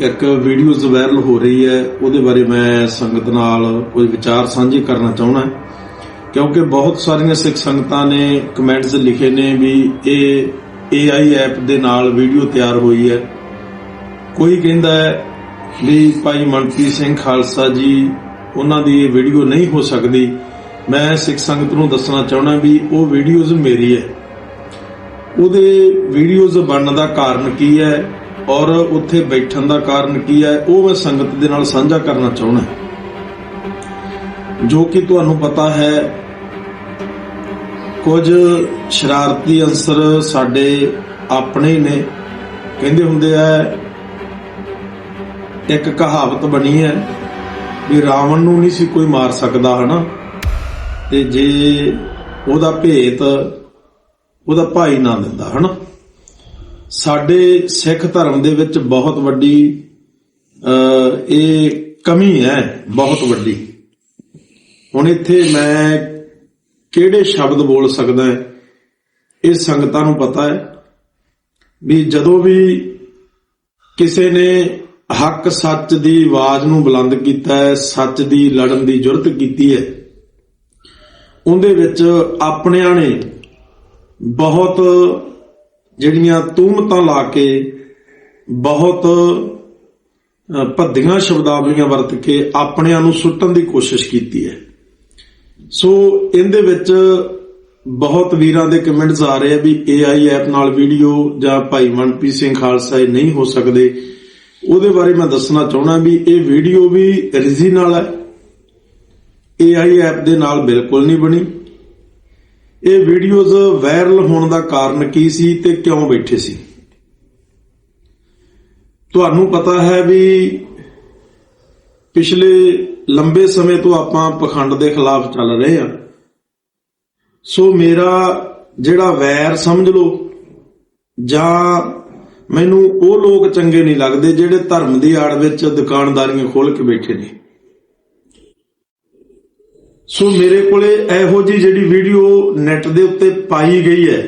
ਇੱਕ videos viral ਹੋ ਰਹੀ ਹੈ, ਉਹਦੇ ਬਾਰੇ ਮੈਂ ਸੰਗਤ ਨਾਲ ਕੋਈ ਵਿਚਾਰ ਸਾਂਝੇ ਕਰਨਾ ਚਾਹੁੰਦਾ ਕਿਉਂਕਿ ਬਹੁਤ ਸਾਰੀਆਂ ਸਿੱਖ ਸੰਗਤਾਂ ਨੇ ਕਮੈਂਟਸ ਲਿਖੇ ਨੇ ਵੀ ਇਹ AI ਐਪ ਦੇ ਨਾਲ ਵੀਡੀਓ ਤਿਆਰ ਹੋਈ ਹੈ। ਕੋਈ ਕਹਿੰਦਾ ਹੈ ਵੀ ਭਾਈ ਮਨਪ੍ਰੀਤ ਸਿੰਘ ਖਾਲਸਾ ਜੀ, ਉਹਨਾਂ ਦੀ ਇਹ ਵੀਡੀਓ ਨਹੀਂ ਹੋ ਸਕਦੀ। ਮੈਂ ਸਿੱਖ ਸੰਗਤ ਨੂੰ ਦੱਸਣਾ ਚਾਹੁੰਦਾ ਵੀ ਉਹ ਵੀਡੀਓਜ਼ ਮੇਰੀ ਹੈ। ਉਹਦੇ ਵੀਡੀਓਜ਼ ਬਣਨ ਦਾ ਕਾਰਨ ਕੀ ਹੈ? ਔਰ ਉੱਥੇ ਬੈਠਣ ਦਾ ਕਾਰਨ ਕੀ ਹੈ, ਉਹ ਮੈਂ ਸੰਗਤ ਦੇ ਨਾਲ ਸਾਂਝਾ ਕਰਨਾ ਚਾਹੁੰਦਾ ਜੋ ਕਿ ਤੁਹਾਨੂੰ ਪਤਾ ਹੈ, ਕੁਝ ਸ਼ਰਾਰਤੀ ਅੰਸਰ ਸਾਡੇ ਆਪਣੇ ਨੇ। ਕਹਿੰਦੇ ਹੁੰਦੇ ਆ, ਇੱਕ ਕਹਾਵਤ ਬਣੀ ਹੈ ਵੀ ਰਾਵਣ ਨੂੰ ਨਹੀਂ ਸੀ ਕੋਈ ਮਾਰ ਸਕਦਾ, ਹਨਾ? ਤੇ ਜੇ ਉਹਦਾ ਭੇਤ ਉਹਦਾ ਭਾਈ ਨਾ ਦਿੰਦਾ, ਹਨਾ? ਸਾਡੇ ਸਿੱਖ ਧਰਮ ਦੇ ਵਿੱਚ ਬਹੁਤ ਵੱਡੀ ਅ ਇਹ ਕਮੀ ਹੈ, ਬਹੁਤ ਵੱਡੀ। ਹੁਣ ਇੱਥੇ ਮੈਂ ਕਿਹੜੇ ਸ਼ਬਦ ਬੋਲ ਸਕਦਾ ਹੈ, ਇਹ ਸੰਗਤਾਂ ਨੂੰ ਪਤਾ ਹੈ, ਵੀ ਜਦੋਂ ਵੀ ਕਿਸੇ ਨੇ ਹੱਕ ਸੱਚ ਦੀ ਆਵਾਜ਼ ਨੂੰ ਬੁਲੰਦ ਕੀਤਾ ਹੈ, ਸੱਚ ਦੀ ਲੜਨ ਦੀ ਜੁਰਤ ਕੀਤੀ ਹੈ, ਉਹਦੇ ਵਿੱਚ ਆਪਣਿਆਂ ਨੇ ਬਹੁਤ ਜਿਹੜੀਆਂ ਤੂਮਤਾਂ ਲਾ ਕੇ ਬਹੁਤ ਭੱਦੀਆਂ ਸ਼ਬਦਾਵਲੀਆਂ ਵਰਤ ਕੇ ਆਪਣਿਆਂ ਨੂੰ ਸੁੱਟਣ ਦੀ ਕੋਸ਼ਿਸ਼ ਕੀਤੀ ਹੈ। ਸੋ ਇਹਦੇ ਵਿੱਚ ਬਹੁਤ ਵੀਰਾਂ ਦੇ ਕਮੈਂਟਸ ਆ ਰਹੇ ਆ ਵੀ AI ਐਪ ਨਾਲ ਵੀਡੀਓ ਜਾਂ ਭਾਈ ਮਨਪ੍ਰੀਤ ਸਿੰਘ ਖਾਲਸਾ ਇਹ ਨਹੀਂ ਹੋ ਸਕਦੇ। ਉਹਦੇ ਬਾਰੇ ਮੈਂ ਦੱਸਣਾ ਚਾਹਣਾ ਵੀ ਇਹ ਵੀਡੀਓ ਵੀ ਰਿਜ਼ੀ ਨਾਲ ਹੈ। AI ਐਪ ਦੇ ਨਾਲ ਬਿਲਕੁਲ ਨਹੀਂ ਬਣੀ। ਇਹ ਵੀਡੀਓਜ਼ ਵਾਇਰਲ ਹੋਣ ਦਾ ਕਾਰਨ ਕੀ ਸੀ ਤੇ ਕਿਉਂ ਬੈਠੇ ਸੀ? ਤੁਹਾਨੂੰ ਪਤਾ ਹੈ ਵੀ ਪਿਛਲੇ ਲੰਬੇ ਸਮੇਂ ਤੋਂ ਆਪਾਂ ਪਖੰਡ ਦੇ ਖਿਲਾਫ ਚੱਲ ਰਹੇ ਹਾਂ। ਸੋ ਮੇਰਾ ਜਿਹੜਾ ਵੈਰ ਸਮਝ ਲਓ, ਜਾਂ ਮੈਨੂੰ ਉਹ ਲੋਕ ਚੰਗੇ ਨਹੀਂ ਲੱਗਦੇ ਜਿਹੜੇ ਧਰਮ ਦੀ ਆੜ ਵਿੱਚ ਦੁਕਾਨਦਾਰੀਆਂ ਖੋਲ ਕੇ ਬੈਠੇ ਨੇ। ਸੋ ਮੇਰੇ ਕੋਲੇ ਇਹੋ ਜੀ ਜਿਹੜੀ ਵੀਡੀਓ ਨੈਟ ਦੇ ਉੱਤੇ ਪਾਈ ਗਈ ਹੈ,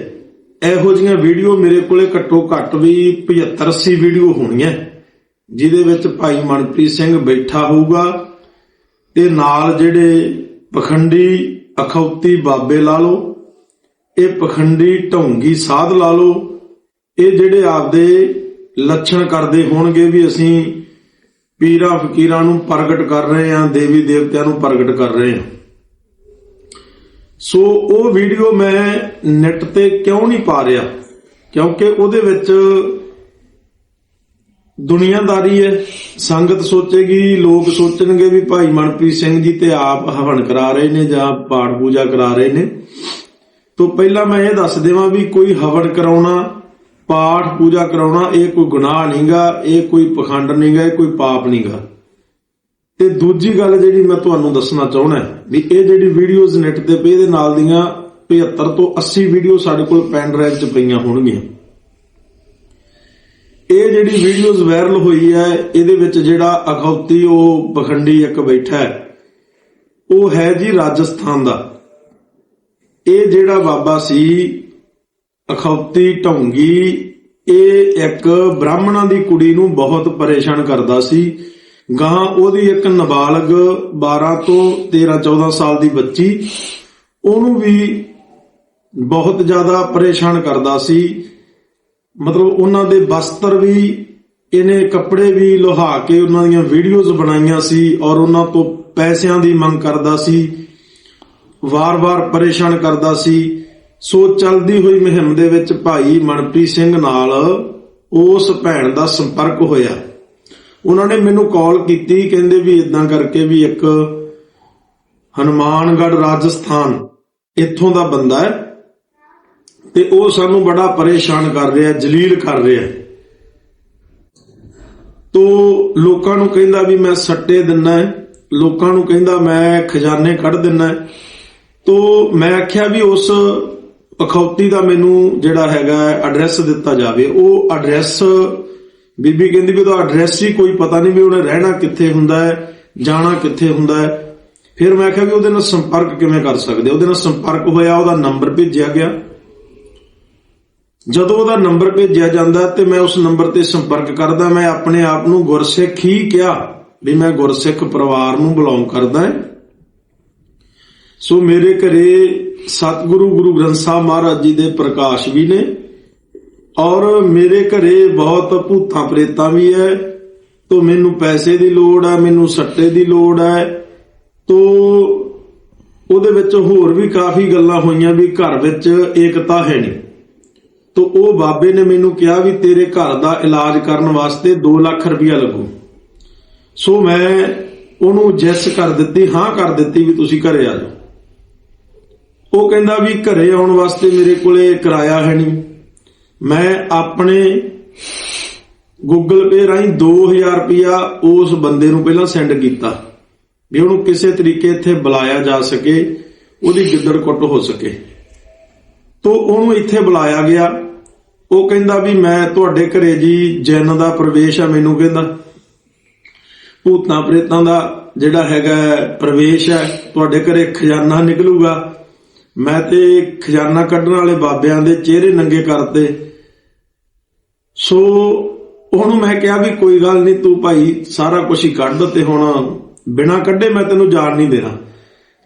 ਇਹੋ ਜੀਆਂ ਵੀਡੀਓ ਮੇਰੇ ਕੋਲੇ ਘੱਟੋ ਘੱਟ ਵੀ 75 80 ਵੀਡੀਓ ਹੋਣੀਆਂ। ਜਿਹਦੇ ਵਿੱਚ ਭਾਈ ਮਨਪ੍ਰੀਤ ਸਿੰਘ ਬੈਠਾ ਹੋਊਗਾ ਤੇ ਨਾਲ ਜਿਹੜੇ ਪਖੰਡੀ ਅਖੌਤੀ ਬਾਬੇ ਲਾ ਲਓ, ਇਹ ਪਖੰਡੀ ਢੌਂਗੀ ਸਾਧ ਲਾ ਲਓ, ਇਹ ਜਿਹੜੇ ਆਪਦੇ ਲੱਛਣ ਕਰਦੇ ਹੋਣਗੇ ਵੀ ਅਸੀਂ ਪੀਰਾਂ ਫਕੀਰਾਂ ਨੂੰ ਪ੍ਰਗਟ ਕਰ ਰਹੇ ਹਾਂ, ਦੇਵੀ ਦੇਵਤਿਆਂ ਨੂੰ ਪ੍ਰਗਟ ਕਰ ਰਹੇ ਹਾਂ। ਸੋ ਉਹ ਵੀਡੀਓ ਮੈਂ ਨੈਟ ਤੇ ਕਿਉਂ ਨਹੀਂ ਪਾ ਰਿਹਾ? ਕਿਉਂਕਿ ਉਹਦੇ ਵਿੱਚ ਦੁਨੀਆਦਾਰੀ ਹੈ, ਸੰਗਤ ਸੋਚੇਗੀ, ਲੋਕ ਸੋਚਣਗੇ ਵੀ ਭਾਈ ਮਨਪ੍ਰੀਤ ਸਿੰਘ ਜੀ ਤੇ ਆਪ ਹਵਨ ਕਰਾ ਰਹੇ ਨੇ ਜਾਂ ਪਾਠ ਪੂਜਾ ਕਰਾ ਰਹੇ ਨੇ। ਤੋਂ ਪਹਿਲਾਂ ਮੈਂ ਇਹ ਦੱਸ ਦੇਵਾਂ ਵੀ ਕੋਈ ਹਵਨ ਕਰਾਉਣਾ, ਪਾਠ ਪੂਜਾ ਕਰਾਉਣਾ, ਇਹ ਕੋਈ ਗੁਨਾਹ ਨਹੀਂਗਾ ਇਹ ਕੋਈ ਪਖੰਡ ਨਹੀਂਗਾ ਇਹ ਕੋਈ ਪਾਪ ਨਹੀਂਗਾ ਤੇ ਦੂਜੀ ਗੱਲ ਜਿਹੜੀ ਮੈਂ ਤੁਹਾਨੂੰ ਦੱਸਣਾ ਚਾਹੁੰਦਾ ਵੀ ਇਹ ਜਿਹੜੀ ਵੀਡੀਓਜ਼ ਨੈਟ ਤੇ ਪਈ ਇਹਦੇ ਨਾਲ ਦੀਆਂ 75 ਤੋਂ 80 ਵੀਡੀਓ ਸਾਡੇ ਕੋਲ ਪੈਨ ਡਰਾਈਵ 'ਚ ਪਈਆਂ ਹੋਣਗੀਆਂ। ਇਹ ਜਿਹੜੀ ਵੀਡੀਓਜ਼ ਵਾਇਰਲ ਹੋਈ ਹੈ, ਇਹਦੇ ਵਿੱਚ ਜਿਹੜਾ ਅਖੌਤੀ ਉਹ ਪਖੰਡੀ ਇੱਕ ਬੈਠਾ ਹੈ, ਉਹ ਹੈ ਜੀ ਰਾਜਸਥਾਨ ਦਾ। ਇਹ ਜਿਹੜਾ ਬਾਬਾ ਸੀ, ਅਖੌਤੀ ਢੌਂਗੀ, ਇਹ ਇੱਕ ਬ੍ਰਾਹਮਣਾਂ ਦੀ ਕੁੜੀ ਨੂੰ ਬਹੁਤ ਪਰੇਸ਼ਾਨ ਕਰਦਾ ਸੀ। ਗਾਂ ਉਹਦੀ ਇੱਕ ਨਾਬਾਲਗ 12 ਤੋਂ 13 14 ਸਾਲ ਦੀ ਬੱਚੀ, ਉਹਨੂੰ ਵੀ ਬਹੁਤ ਜ਼ਿਆਦਾ ਪਰੇਸ਼ਾਨ ਕਰਦਾ ਸੀ। ਮਤਲਬ ਉਹਨਾਂ ਦੇ ਬਸਤਰ ਵੀ, ਇਹਨੇ ਕੱਪੜੇ ਵੀ ਲੋਹਾ ਕੇ ਉਹਨਾਂ ਦੀਆਂ ਵੀਡੀਓਜ਼ ਬਣਾਈਆਂ ਸੀ ਔਰ ਉਹਨਾਂ ਤੋਂ ਪੈਸਿਆਂ ਦੀ ਮੰਗ ਕਰਦਾ ਸੀ। ਵਾਰ-ਵਾਰ ਪਰੇਸ਼ਾਨ ਕਰਦਾ ਸੀ। ਸੋ ਚਲਦੀ ਹੋਈ ਮੁਹਿੰਮ ਦੇ ਵਿੱਚ ਭਾਈ ਮਨਪ੍ਰੀਤ ਸਿੰਘ ਨਾਲ ਉਸ ਭੈਣ ਦਾ ਸੰਪਰਕ ਹੋਇਆ। ਉਹਨਾਂ ਨੇ ਮੈਨੂੰ ਕਾਲ ਕੀਤੀ, ਕਹਿੰਦੇ ਵੀ ਇਦਾਂ ਕਰਕੇ ਵੀ ਇੱਕ ਹਨੂਮਾਨਗੜ੍ਹ ਰਾਜਸਥਾਨ ਇੱਥੋਂ ਦਾ ਬੰਦਾ ਹੈ ਤੇ ਉਹ ਸਾਨੂੰ ਬੜਾ ਪਰੇਸ਼ਾਨ ਕਰ ਰਿਹਾ, ਜਲੀਲ ਕਰ ਰਿਹਾ ਤੋ ਲੋਕਾਂ ਨੂੰ ਕਹਿੰਦਾ ਵੀ ਮੈਂ ਸੱਟੇ ਦਿੰਨਾ ਹੈ, ਲੋਕਾਂ ਨੂੰ ਕਹਿੰਦਾ ਮੈਂ ਖਜ਼ਾਨੇ ਕੱਢ ਦਿੰਨਾ ਹੈ। ਤੋ ਮੈਂ ਆਖਿਆ ਵੀ ਉਸ ਅਖੌਤੀ ਦਾ ਮੈਨੂੰ ਜਿਹੜਾ ਹੈਗਾ ਐਡਰੈਸ ਦਿੱਤਾ ਜਾਵੇ, ਉਹ ਐਡਰੈਸ ਬੀਬੀ ਕਹਿੰਦੀ ਵੀ ਉਹਦਾ ਐਡਰੈਸ ਹੀ ਕੋਈ ਪਤਾ ਨਹੀਂ ਵੀ ਉਹਨੇ ਰਹਿਣਾ ਕਿੱਥੇ ਹੁੰਦਾ ਹੈ, ਜਾਣਾ ਕਿੱਥੇ ਹੁੰਦਾ ਹੈ। ਫਿਰ ਮੈਂ ਕਿਹਾ ਵੀ ਉਹਦੇ ਨਾਲ ਸੰਪਰਕ ਕਿਵੇਂ ਕਰ ਸਕਦੇ? ਉਹਦੇ ਨਾਲ ਸੰਪਰਕ ਹੋਇਆ, ਉਹਦਾ ਨੰਬਰ ਭੇਜਿਆ ਗਿਆ। ਜਦੋਂ ਉਹਦਾ ਨੰਬਰ ਭੇਜਿਆ ਜਾਂਦਾ ਤੇ ਮੈਂ ਉਸ ਨੰਬਰ ਤੇ ਸੰਪਰਕ ਕਰਦਾ, ਮੈਂ ਆਪਣੇ ਆਪ ਨੂੰ ਗੁਰਸਿੱਖ ਹੀ ਕਿਹਾ ਵੀ ਮੈਂ ਗੁਰਸਿੱਖ ਪਰਿਵਾਰ ਨੂੰ ਬਿਲੋਂਗ ਕਰਦਾ ਹਾਂ। ਸੋ ਮੇਰੇ ਘਰੇ ਸਤਿਗੁਰੂ ਗੁਰੂ ਗ੍ਰੰਥ ਸਾਹਿਬ ਮਹਾਰਾਜ ਜੀ ਦੇ ਪ੍ਰਕਾਸ਼ ਵੀ ਨੇ। ਔਰ ਮੇਰੇ ਘਰੇ ਬਹੁਤ ਭੂਤਾਂ ਪ੍ਰੇਤਾਂ ਵੀ ਹੈ ਤੋ ਮੈਨੂੰ ਪੈਸੇ ਦੀ ਲੋੜ ਹੈ ਮੈਨੂੰ ਸੱਟੇ ਦੀ ਲੋੜ ਹੈ ਤੋ ਉਹਦੇ ਵਿੱਚ ਹੋਰ ਵੀ ਕਾਫੀ ਗੱਲਾਂ ਹੋਈਆਂ ਵੀ ਘਰ ਵਿੱਚ ਏਕਤਾ ਹੈ ਨਹੀਂ। ਤੋ ਉਹ ਬਾਬੇ ਨੇ ਮੈਨੂੰ ਕਿਹਾ ਵੀ ਤੇਰੇ ਘਰ ਦਾ ਇਲਾਜ ਕਰਨ ਵਾਸਤੇ 2 ਲੱਖ ਰੁਪਇਆ ਲੱਗੂ। ਸੋ ਮੈਂ ਉਹਨੂੰ ਜੈਸ ਕਰ ਦਿੱਤੀ, ਹਾਂ ਕਰ ਦਿੱਤੀ ਵੀ ਤੁਸੀਂ ਘਰੇ ਆ ਜਾਓ। ਉਹ ਕਹਿੰਦਾ ਵੀ ਘਰੇ ਆਉਣ ਵਾਸਤੇ ਮੇਰੇ ਕੋਲੇ ਕਿਰਾਇਆ ਹੈ ਨਹੀਂ। ਮੈਂ ਆਪਣੇ ਗੂਗਲ ਪੇ ਰਾਹੀਂ 2000 ਰੁਪਇਆ ਉਸ ਬੰਦੇ ਨੂੰ ਪਹਿਲਾਂ ਸੈਂਡ ਕੀਤਾ, ਵੀ ਉਹਨੂੰ ਕਿਸੇ ਤਰੀਕੇ ਇੱਥੇ ਬੁਲਾਇਆ ਜਾ ਸਕੇ, ਉਹਦੀ ਗਿੱਦੜ ਕੁੱਟ ਹੋ ਸਕੇ। ਤੋ ਉਹਨੂੰ ਇੱਥੇ ਬੁਲਾਇਆ ਗਿਆ। ਉਹ ਕਹਿੰਦਾ ਵੀ ਮੈਂ ਤੁਹਾਡੇ ਘਰੇ ਜੀ ਜਿੰਨ ਦਾ ਪ੍ਰਵੇਸ਼ ਆ ਮੈਨੂੰ ਕਹਿੰਦਾ। ਭੂਤਾਂ ਪ੍ਰੇਤਾਂ ਦਾ ਜਿਹੜਾ ਹੈਗਾ ਪ੍ਰਵੇਸ਼ ਹੈ, ਤੁਹਾਡੇ ਘਰੇ ਖਜ਼ਾਨਾ ਨਿਕਲੂਗਾ। ਮੈਂ ਤੇ ਖਜ਼ਾਨਾ ਕੱਢਣ ਵਾਲੇ ਬਾਬਿਆਂ ਦੇ ਚਿਹਰੇ ਨੰਗੇ ਕਰਤੇ। ਸੋ ਉਹਨੂੰ ਮੈਂ ਕਿਹਾ ਵੀ ਕੋਈ ਗੱਲ ਨਹੀਂ, ਤੂੰ ਭਾਈ ਸਾਰਾ ਕੁਝ ਹੀ ਕੱਢ ਤੇ ਹੁਣ ਬਿਨਾ ਕੱਢੇ ਮੈਂ ਤੈਨੂੰ ਜਾਣ ਨਹੀਂ ਦੇਣਾ।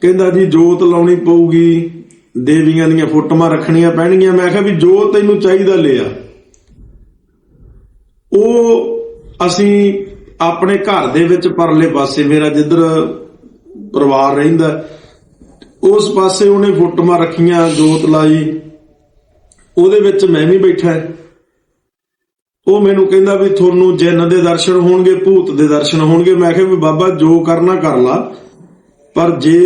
ਕਹਿੰਦਾ ਜੀ, ਜੋਤ ਲਾਉਣੀ ਪਊਗੀ, ਦੇਵੀਆਂ ਦੀਆਂ ਫੋਟੋਆਂ ਰੱਖਣੀਆਂ ਪੈਣਗੀਆਂ। ਮੈਂ ਕਿਹਾ ਵੀ ਜੋ ਤੈਨੂੰ ਚਾਹੀਦਾ ਲੈ ਆ। ਉਹ ਅਸੀਂ ਆਪਣੇ ਘਰ ਦੇ ਵਿੱਚ ਪਰਲੇ ਪਾਸੇ, ਮੇਰਾ ਜਿੱਧਰ ਪਰਿਵਾਰ ਰਹਿੰਦਾ ਉਸ ਪਾਸੇ ਉਹਨੇ ਫੋਟੋਆਂ ਰੱਖੀਆਂ, ਜੋਤ ਲਾਈ। ਉਹਦੇ ਵਿੱਚ ਮੈਂ ਵੀ ਬੈਠਾ ਉਹ ਮੈਨੂੰ ਕਹਿੰਦਾ ਵੀ ਤੁਹਾਨੂੰ ਜਿੰਨ ਦੇ ਦਰਸ਼ਨ ਹੋਣਗੇ, ਭੂਤ ਦੇ ਦਰਸ਼ਨ ਹੋਣਗੇ। ਮੈਂ ਕਿਹਾ ਵੀ ਬਾਬਾ, ਜੋ ਕਰਨਾ ਕਰ ਲਾ। ਪਰ ਜੇ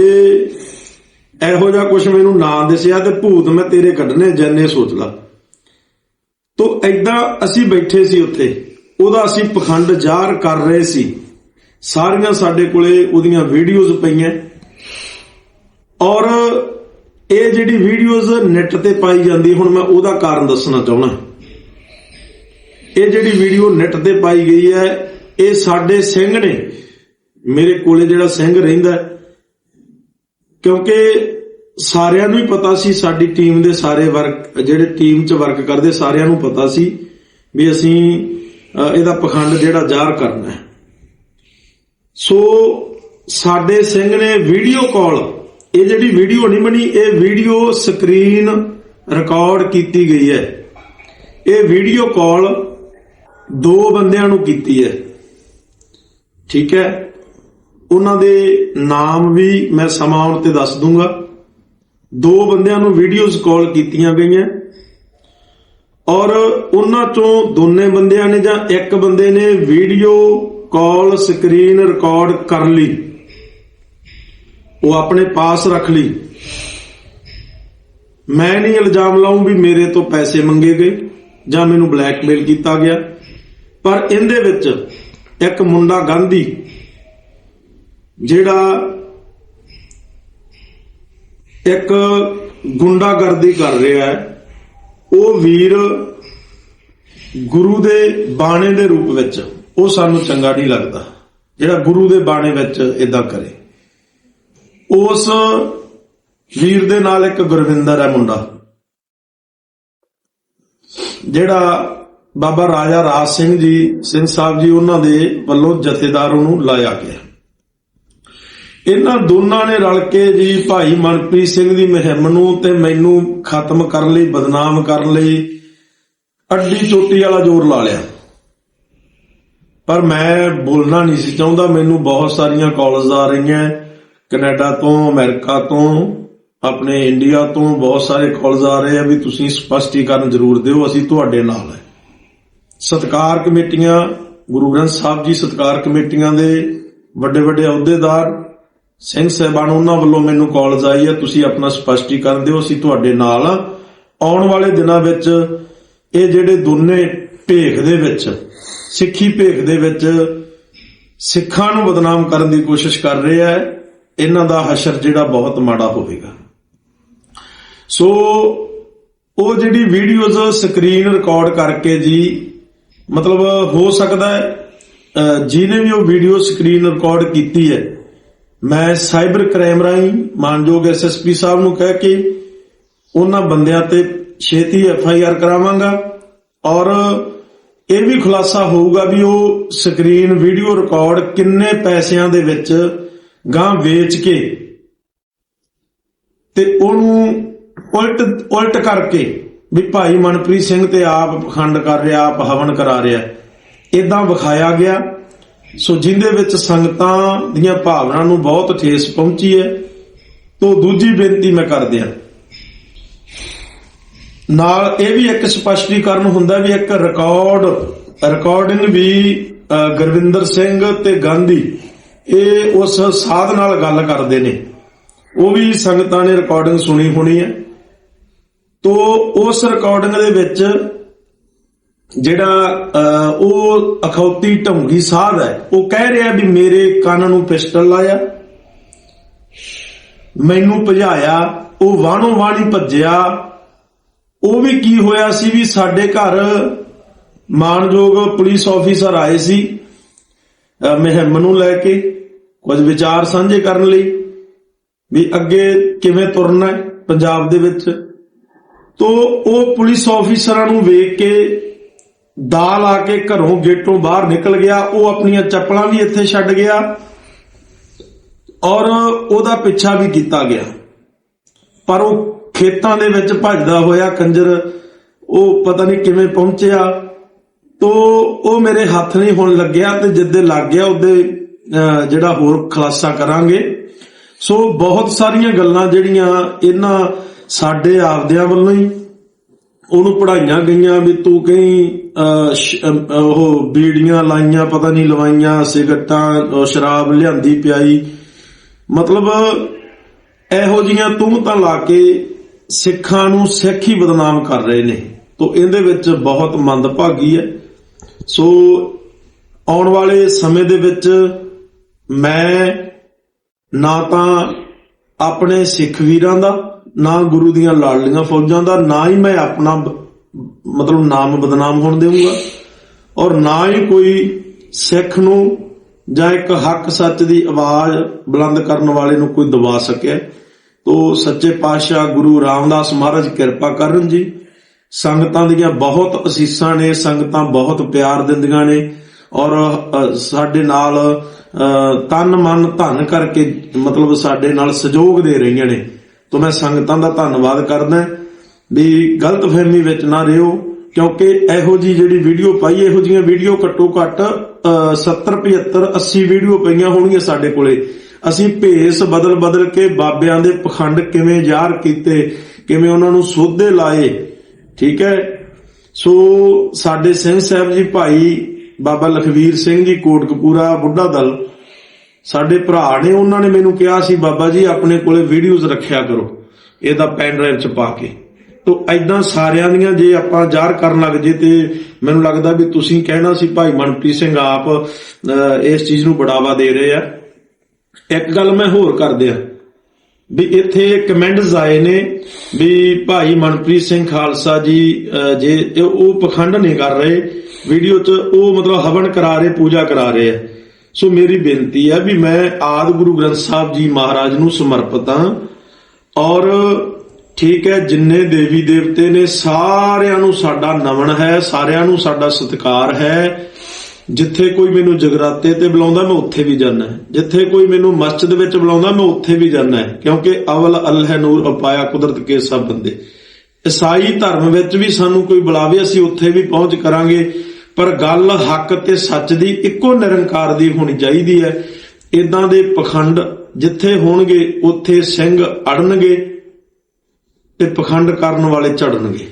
ਇਹੋ ਜਿਹਾ ਕੁਝ ਮੈਨੂੰ ਨਾ ਦਿਸਿਆ ਤੇ ਭੂਤ ਮੈਂ ਤੇਰੇ ਕੱਢਨੇ ਜੰਨੇ ਸੋਚ ਲਾ। ਤੋ ਐਦਾਂ ਅਸੀਂ ਬੈਠੇ ਸੀ ਉੱਥੇ। ਉਹਦਾ ਅਸੀਂ ਪਖੰਡ ਜ਼ਾਹਰ ਕਰ ਰਹੇ ਸੀ। ਸਾਰੀਆਂ ਸਾਡੇ ਕੋਲੇ ਉਹਦੀਆਂ ਵੀਡੀਓਜ਼ ਪਈਆਂ। ਔਰ ਇਹ ਜਿਹੜੀ ਵੀਡੀਓਜ਼ ਨੈਟ ਤੇ ਪਾਈ ਜਾਂਦੀ, ਹੁਣ ਮੈਂ ਉਹਦਾ ਕਾਰਨ ਦੱਸਣਾ ਚਾਹੁੰਦਾ। ਇਹ ਜਿਹੜੀ ਵੀਡੀਓ ਨੈਟ ਤੇ ਪਾਈ ਗਈ ਹੈ, ਇਹ ਸਾਡੇ ਸਿੰਘ ਨੇ, ਮੇਰੇ ਕੋਲੇ ਜਿਹੜਾ ਸਿੰਘ ਰਹਿੰਦਾ ਕਿਉਂਕਿ ਸਾਰਿਆਂ ਨੂੰ ਹੀ ਪਤਾ ਸੀ, ਸਾਡੀ ਟੀਮ ਦੇ ਸਾਰੇ ਵਰਕ ਜਿਹੜੇ ਟੀਮ 'ਚ ਵਰਕ ਕਰਦੇ, ਸਾਰਿਆਂ ਨੂੰ ਪਤਾ ਸੀ ਵੀ ਅਸੀਂ ਇਹਦਾ ਪਖੰਡ ਜਿਹੜਾ ਜ਼ਾਹਰ ਕਰਨਾ ਹੈ। ਸੋ ਸਾਡੇ ਸਿੰਘ ਨੇ ਵੀਡੀਓ ਕਾਲ ਇਹ ਜਿਹੜੀ ਵੀਡੀਓ ਨਹੀਂ ਬਣੀ, ਇਹ ਵੀਡੀਓ ਸਕਰੀਨ ਰਿਕਾਰਡ ਕੀਤੀ ਗਈ ਹੈ। ਇਹ ਵੀਡੀਓ ਕਾਲ ਦੋ ਬੰਦਿਆਂ ਨੂੰ ਕੀਤੀ ਹੈ। ਠੀਕ ਹੈ? ਉਹਨਾਂ ਦੇ ਨਾਮ ਵੀ ਮੈਂ ਸਮਾਂ ਆਉਣ ਤੇ ਦੱਸ ਦੂੰਗਾ। ਦੋ ਬੰਦਿਆਂ ਨੂੰ ਵੀਡੀਓਜ਼ ਕਾਲ ਕੀਤੀਆਂ ਗਈਆਂ। ਔਰ ਉਹਨਾਂ ਚੋਂ ਦੋਨੇ ਬੰਦਿਆਂ ਨੇ ਜਾਂ ਇੱਕ ਬੰਦੇ ਨੇ ਵੀਡੀਓ ਕਾਲ ਸਕਰੀਨ ਰਿਕਾਰਡ ਕਰ ਲਈ। ਉਹ ਆਪਣੇ ਪਾਸ ਰੱਖ ਲਈ। ਮੈਂ ਨਹੀਂ ਇਲਜ਼ਾਮ ਲਾਉਂ ਵੀ ਮੇਰੇ ਤੋਂ ਪੈਸੇ ਮੰਗੇ ਗਏ ਜਾਂ ਮੈਨੂੰ ਬਲੈਕਮੇਲ ਕੀਤਾ ਗਿਆ। ਪਰ ਇਹਦੇ ਵਿੱਚ ਇੱਕ ਮੁੰਡਾ ਗਾਂਧੀ, ਜਿਹੜਾ ਇੱਕ ਗੁੰਡਾਗਰਦੀ ਕਰ ਰਿਹਾ ਹੈ, ਉਹ ਵੀਰ ਗੁਰੂ ਦੇ ਬਾਣੇ ਦੇ ਰੂਪ ਵਿੱਚ, ਉਹ ਸਾਨੂੰ ਚੰਗਾ ਨਹੀਂ ਲੱਗਦਾ, ਜਿਹੜਾ ਗੁਰੂ ਦੇ ਬਾਣੇ ਵਿੱਚ ਇਦਾਂ ਕਰੇ। ਉਸ ਵੀਰ ਦੇ ਨਾਲ ਇੱਕ ਗੁਰਵਿੰਦਰ ਹੈ ਮੁੰਡਾ। ਜਿਹੜਾ ਬਾਬਾ ਰਾਜਾ ਰਾਜ ਸਿੰਘ ਜੀ, ਸਿੰਘ ਸਾਹਿਬ ਜੀ ਉਹਨਾਂ ਦੇ ਵੱਲੋਂ ਜਥੇਦਾਰ ਉਹਨੂੰ ਲਾਇਆ ਗਿਆ। ਇਹਨਾਂ ਦੋਨਾਂ ਨੇ ਰਲ ਕੇ ਜੀ ਭਾਈ ਮਨਪ੍ਰੀਤ ਸਿੰਘ ਦੀ ਮੁਹਿੰਮ ਨੂੰ ਤੇ ਮੈਨੂੰ ਖਤਮ ਕਰਨ ਲਈ, ਬਦਨਾਮ ਕਰਨ ਲਈ ਅੱਡੀ ਚੋਟੀ ਵਾਲਾ ਜ਼ੋਰ ਲਾ ਲਿਆ। ਪਰ ਮੈਂ ਬੋਲਣਾ ਨਹੀਂ ਸੀ ਚਾਹੁੰਦਾ, ਮੈਨੂੰ ਬਹੁਤ ਸਾਰੀਆਂ ਕਾਲਸ ਆ ਰਹੀਆਂ। ਕੈਨੇਡਾ ਤੋਂ, ਅਮਰੀਕਾ ਤੋਂ, ਆਪਣੇ ਇੰਡੀਆ ਤੋਂ ਬਹੁਤ ਸਾਰੇ ਕਾਲਸ ਆ ਰਹੇ ਆ ਵੀ ਤੁਸੀਂ ਸਪਸ਼ਟੀਕਰਨ ਜ਼ਰੂਰ ਦਿਓ, ਅਸੀਂ ਤੁਹਾਡੇ ਨਾਲ ਹੈ ਸਤਕਾਰ ਕਮੇਟੀਆਂ, ਗੁਰੂ ਗ੍ਰੰਥ ਸਾਹਿਬ ਜੀ ਸਤਕਾਰ ਕਮੇਟੀਆਂ ਦੇ ਵੱਡੇ ਵੱਡੇ ਅਹੁਦੇਦਾਰ, ਸਿੰਘ ਸਹਿਬਾਨ, ਉਹਨਾਂ ਵੱਲੋਂ ਮੈਨੂੰ ਕਾਲਸ ਆਈ ਹੈ ਤੁਸੀਂ ਆਪਣਾ ਸਪਸ਼ਟੀਕਰਨ ਦਿਓ, ਅਸੀਂ ਤੁਹਾਡੇ ਨਾਲ ਆ। ਆਉਣ ਵਾਲੇ ਦਿਨਾਂ ਵਿੱਚ ਇਹ ਜਿਹੜੇ ਦੋਨੇ ਭੇਖ ਦੇ ਵਿੱਚ, ਸਿੱਖੀ ਭੇਖ ਦੇ ਵਿੱਚ ਸਿੱਖਾਂ ਨੂੰ ਬਦਨਾਮ ਕਰਨ ਦੀ ਕੋਸ਼ਿਸ਼ ਕਰ ਰਿਹਾ ਆ ਇਹਨਾਂ ਦਾ ਹਸ਼ਰ ਜਿਹੜਾ ਬਹੁਤ ਮਾੜਾ ਹੋਵੇਗਾ। ਸੋ ਉਹ ਜਿਹੜੀ ਵੀਡੀਓਜ਼ ਸਕਰੀਨ ਰਿਕਾਰਡ ਕਰਕੇ ਜੀ, ਮਤਲਬ ਹੋ ਸਕਦਾ ਹੈ ਜਿਹਨੇ ਵੀ ਉਹ ਵੀਡੀਓ ਸਕਰੀਨ ਰਿਕਾਰਡ ਕੀਤੀ ਹੈ, ਮੈਂ ਸਾਈਬਰ ਕ੍ਰਾਈਮ ਰਾਹੀਂ ਮਾਨਯੋਗ ਐਸਐਸਪੀ ਸਾਹਿਬ ਨੂੰ ਕਹਿ ਕੇ ਉਹਨਾਂ ਬੰਦਿਆਂ ਤੇ ਛੇਤੀ ਐਫ ਆਈ ਆਰ ਕਰਾਵਾਂਗਾ ਔਰ ਇਹ ਵੀ ਖੁਲਾਸਾ ਹੋਊਗਾ ਵੀ ਉਹ ਸਕਰੀਨ ਵੀਡੀਓ ਰਿਕਾਰਡ ਕਿੰਨੇ ਪੈਸਿਆਂ ਦੇ ਵਿੱਚ ਗਾਂ ਵੇਚ ਕੇ ਤੇ ਉਹਨੂੰ ਉਲਟ ਉਲਟ ਕਰਕੇ ਵੀ ਭਾਈ ਮਨਪ੍ਰੀਤ ਸਿੰਘ ਤੇ ਆਪ ਪਖੰਡ ਕਰ ਰਿਹਾ, ਆਪ ਹਵਨ ਕਰਾ ਰਿਹਾ। ਇਦਾਂ ਵਿਖਾਇਆ ਗਿਆ। ਸੋ ਜਿੰਦੇ ਵਿੱਚ ਸੰਗਤਾਂ ਦੀਆਂ ਭਾਵਨਾ ਨੂੰ ਬਹੁਤ ਠੇਸ ਪਹੁੰਚੀ ਹੈ। ਤੋਂ ਦੂਜੀ ਬੇਨਤੀ ਮੈਂ ਕਰਦਿਆਂ ਨਾਲ ਇਹ ਵੀ ਇੱਕ ਸਪਸ਼ਟੀਕਰਨ ਹੁੰਦਾ ਵੀ ਇੱਕ ਰਿਕਾਰਡ ਰਿਕਾਰਡਿੰਗ ਵੀ ਗੁਰਵਿੰਦਰ ਸਿੰਘ ਤੇ ਗਾਂਧੀ ਇਹ ਉਸ ਸਾਧ ਨਾਲ ਗੱਲ ਕਰਦੇ ਨੇ। ਉਹ ਵੀ ਸੰਗਤਾਂ ਨੇ ਰਿਕਾਰਡਿੰਗ ਸੁਣੀ ਹੋਣੀ ਹੈ। ਤੋ ਉਸ ਰਿਕਾਰਡਿੰਗ ਦੇ ਵਿੱਚ ਜਿਹੜਾ ਅਹ, ਉਹ ਅਖੌਤੀ ਢੰਗੀ ਸਾਧ ਹੈ ਉਹ ਕਹਿ ਰਿਹਾ ਵੀ ਮੇਰੇ ਕੰਨ ਨੂੰ ਪਿਸਟਲ ਲਾਇਆ। ਮੈਨੂੰ ਭਜਾਇਆ ਉਹ ਵਾਣੋ ਵਾਣੀ ਭੱਜਿਆ। ਉਹ ਵੀ ਕੀ ਹੋਇਆ ਸੀ ਵੀ ਸਾਡੇ ਘਰ ਮਾਨਯੋਗ ਪੁਲਿਸ ਆਫੀਸਰ ਆਏ ਸੀ। ਮੁਹਿੰਮ ਨੂੰ ਲੈ ਕੇ ਕੁਝ ਵਿਚਾਰ ਸਾਂਝੇ ਕਰਨ ਲਈ ਵੀ ਅੱਗੇ ਕਿਵੇਂ ਤੁਰਨਾ ਹੈ ਪੰਜਾਬ ਦੇ ਵਿੱਚ। ਤੋ ਉਹ ਪੁਲਿਸ ਆਫੀਸਰਾਂ ਨੂੰ ਵੇਖ ਕੇ ਦਾਲ ਆ ਕੇ ਘਰੋਂ ਗੇਟੋਂ ਬਾਹਰ ਨਿਕਲ ਗਿਆ, ਉਹ ਆਪਣੀਆਂ ਚੱਪਲਾਂ ਵੀ ਇੱਥੇ ਛੱਡ ਗਿਆ ਔਰ ਉਹਦਾ ਪਿੱਛਾ ਵੀ ਕੀਤਾ ਗਿਆ। ਪਰ ਉਹ ਖੇਤਾਂ ਦੇ ਵਿੱਚ ਭੱਜਦਾ ਹੋਇਆ ਕੰਜਰ ਉਹ ਪਤਾ ਨਹੀਂ ਕਿਵੇਂ ਪਹੁੰਚਿਆ। ਤੋ ਉਹ ਮੇਰੇ ਹੱਥ ਨਹੀਂ ਹੁਣ ਲੱਗਿਆ ਤੇ ਜਿੱਦੇ ਲੱਗ ਗਿਆ ਉਹਦੇ ਅਹ, ਜਿਹੜਾ ਹੋਰ ਖਲਾਸਾ ਕਰਾਂਗੇ। ਸੋ ਬਹੁਤ ਸਾਰੀਆਂ ਗੱਲਾਂ ਜਿਹੜੀਆਂ ਇਹਨਾਂ ਸਾਡੇ ਆਪਦਿਆਂ ਵੱਲੋਂ ਹੀ ਉਹਨੂੰ ਪੜਾਈਆਂ ਗਈਆਂ ਵੀ ਤੂੰ ਕਹੀਂ ਉਹ ਬੀੜੀਆਂ ਲਾਈਆਂ ਪਤਾ ਨਹੀਂ ਲਵਾਈਆਂ ਸਿਗਰਟਾਂ ਸ਼ਰਾਬ ਲਿਆਂਦੀ ਪਿਆਈ। ਮਤਲਬ ਇਹੋ ਜੀਆਂ ਤਾਂ ਲਾ ਕੇ ਸਿੱਖਾਂ ਨੂੰ ਸਿੱਖ ਹੀ ਬਦਨਾਮ ਕਰ ਰਹੇ ਨੇ। ਤੋ ਇਹਦੇ ਵਿੱਚ ਬਹੁਤ ਮੰਦਭਾਗੀ ਹੈ। ਸੋ ਆਉਣ ਵਾਲੇ ਸਮੇਂ ਦੇ ਵਿੱਚ ਮੈਂ ਨਾ ਤਾਂ ਆਪਣੇ ਸਿੱਖ ਵੀਰਾਂ ਦਾ, ਨਾ ਗੁਰੂ ਦੀਆਂ ਲਾਡਲੀਆਂ ਫੌਜਾਂ ਦਾ, ਨਾ ਹੀ ਮੈਂ ਆਪਣਾ ਮਤਲਬ ਨਾਮ ਬਦਨਾਮ ਹੋਣ ਦੇਵਾਂਗਾ। ਔਰ ਨਾ ਹੀ ਕੋਈ ਸਿੱਖ ਨੂੰ ਜਾਂ ਇੱਕ ਹੱਕ ਸੱਚ ਦੀ ਆਵਾਜ਼ ਬੁਲੰਦ ਕਰਨ ਵਾਲੇ ਨੂੰ ਕੋਈ ਦਬਾ ਸਕਿਆ। ਤੋ ਸੱਚੇ ਪਾਤਸ਼ਾਹ ਗੁਰੂ ਰਾਮਦਾਸ ਮਹਾਰਾਜ ਕਿਰਪਾ ਕਰਨ ਜੀ। ਸੰਗਤਾਂ ਦੀਆਂ ਬਹੁਤ ਅਸੀਸਾਂ ਨੇ ਸੰਗਤਾਂ ਬਹੁਤ ਪਿਆਰ ਦਿੰਦੀਆਂ ਨੇ ਔਰ ਸਾਡੇ ਨਾਲ ਅ, ਤਨ ਮਨ ਧਨ ਕਰਕੇ ਮਤਲਬ ਸਾਡੇ ਨਾਲ ਸਹਿਯੋਗ ਦੇ ਰਹੀਆਂ ਨੇ। ਤੋ ਮੈਂ ਸੰਗਤਾਂ ਦਾ ਧੰਨਵਾਦ ਕਰਦਾ ਵੀ ਗ਼ਲਤ ਫਹਿਮੀ ਵਿੱਚ ਨਾ ਰਿਓ ਕਿਉਂਕਿ ਇਹੋ ਜੀ ਜਿਹੜੀ ਵੀਡੀਓ ਪਾਈ ਇਹੋ ਜੀਆਂ ਵੀਡੀਓ ਘੱਟੋ ਘੱਟ ਅ, 70 75 80 ਵੀਡੀਓ ਪਈਆਂ ਹੋਣਗੀਆਂ ਸਾਡੇ ਕੋਲੇ। ਅਸੀਂ ਭੇਸ ਬਦਲ ਬਦਲ ਕੇ ਬਾਬਿਆਂ ਦੇ ਪਖੰਡ ਕਿਵੇਂ ਜ਼ਾਹਰ ਕੀਤੇ ਕਿਵੇਂ ਉਹਨਾਂ ਨੂੰ ਸੋਧੇ ਲਾਏ ਠੀਕ ਹੈ? ਸੋ ਸਾਡੇ ਸਿੰਘ ਸਾਹਿਬ ਜੀ, ਭਾਈ ਬਾਬਾ ਲਖਵੀਰ ਸਿੰਘ ਜੀ, ਕੋਟਕਪੂਰਾ ਬੁੱਢਾ ਦਲ, ਸਾਡੇ ਭਰਾ ਨੇ, ਉਹਨਾਂ ਨੇ ਮੈਨੂੰ ਕਿਹਾ ਸੀ, ਬਾਬਾ ਜੀ, ਆਪਣੇ ਕੋਲੇ ਵੀਡੀਓਜ਼ ਰੱਖਿਆ ਕਰੋ, ਇਹਦਾ ਪੈਨ ਡਰਾਈਵ ਚ ਪਾ ਕੇ। ਤੋ ਐਦਾਂ ਸਾਰਿਆਂ ਦੀਆਂ ਜੇ ਆਪਾਂ ਜ਼ਾਹਰ ਕਰਨ ਲੱਗ ਜੇ ਤੇ ਮੈਨੂੰ ਲੱਗਦਾ ਵੀ ਤੁਸੀਂ ਕਹਿਣਾ ਸੀ, ਭਾਈ ਮਨਪ੍ਰੀਤ ਸਿੰਘ ਆਪ ਇਸ ਚੀਜ਼ ਨੂੰ ਬੜਾਵਾ ਦੇ ਰਹੇ ਆ। ਇੱਕ ਗੱਲ ਮੈਂ ਹੋਰ ਕਰ ਦਿਆਂ ਵੀ ਇੱਥੇ ਕਮੈਂਟਸ ਆਏ ਨੇ ਵੀ ਭਾਈ ਮਨਪ੍ਰੀਤ ਸਿੰਘ ਖਾਲਸਾ ਜੀ ਜੇ ਉਹ ਪਖੰਡ ਨਹੀਂ ਕਰ ਰਹੇ, ਵੀਡੀਓ 'ਚ ਉਹ ਮਤਲਬ ਹਵਨ ਕਰਾ ਰਹੇ, ਪੂਜਾ ਕਰਾ ਰਹੇ ਆ। ਸੋ ਮੇਰੀ ਬੇਨਤੀ ਹੈ ਵੀ ਮੈਂ ਆਦ ਗੁਰੂ ਗ੍ਰੰਥ ਸਾਹਿਬ ਜੀ ਮਹਾਰਾਜ ਨੂੰ ਸਮਰਪਿਤ ਹਾਂ ਔਰ ਠੀਕ ਹੈ, ਜਿੰਨੇ ਦੇਵੀ ਦੇਵਤੇ ਨੇ, ਸਾਰਿਆਂ ਨੂੰ ਸਾਡਾ ਨਮਨ ਹੈ, ਸਾਰਿਆਂ ਨੂੰ ਸਾਡਾ ਸਤਿਕਾਰ ਹੈ। ਜਿੱਥੇ ਕੋਈ ਮੈਨੂੰ ਜਗਰਾਤੇ ਤੇ ਬੁਲਾਉਂਦਾ, ਮੈਂ ਉੱਥੇ ਵੀ ਜਾਣਾ ਹੈ। ਜਿੱਥੇ ਕੋਈ ਮੈਨੂੰ ਮਸਜਿਦ ਵਿੱਚ ਬੁਲਾਉਂਦਾ, ਮੈਂ ਉੱਥੇ ਵੀ ਜਾਣਾ ਹੈ। ਕਿਉਂਕਿ ਅਵਲ ਅੱਲਹ ਨੂਰ, ਅਪਾਇਆ ਕੁਦਰਤ ਕੇ ਸਭ ਬੰਦੇ। ਈਸਾਈ ਧਰਮ ਵਿੱਚ ਵੀ ਸਾਨੂੰ ਕੋਈ ਬੁਲਾਵੇ, ਅਸੀਂ ਉੱਥੇ ਵੀ ਪਹੁੰਚ ਕਰਾਂਗੇ। ਪਰ ਗੱਲ ਹੱਕ ਤੇ ਸੱਚ ਦੀ ਇੱਕੋ ਨਿਰੰਕਾਰ ਦੀ ਹੋਣੀ ਚਾਹੀਦੀ ਹੈ। ਇਦਾਂ ਦੇ ਪਖੰਡ ਜਿੱਥੇ ਹੋਣਗੇ, ਉੱਥੇ ਸਿੰਘ ਅੜਨਗੇ ਤੇ ਪਖੰਡ ਕਰਨ ਵਾਲੇ ਚੜਨਗੇ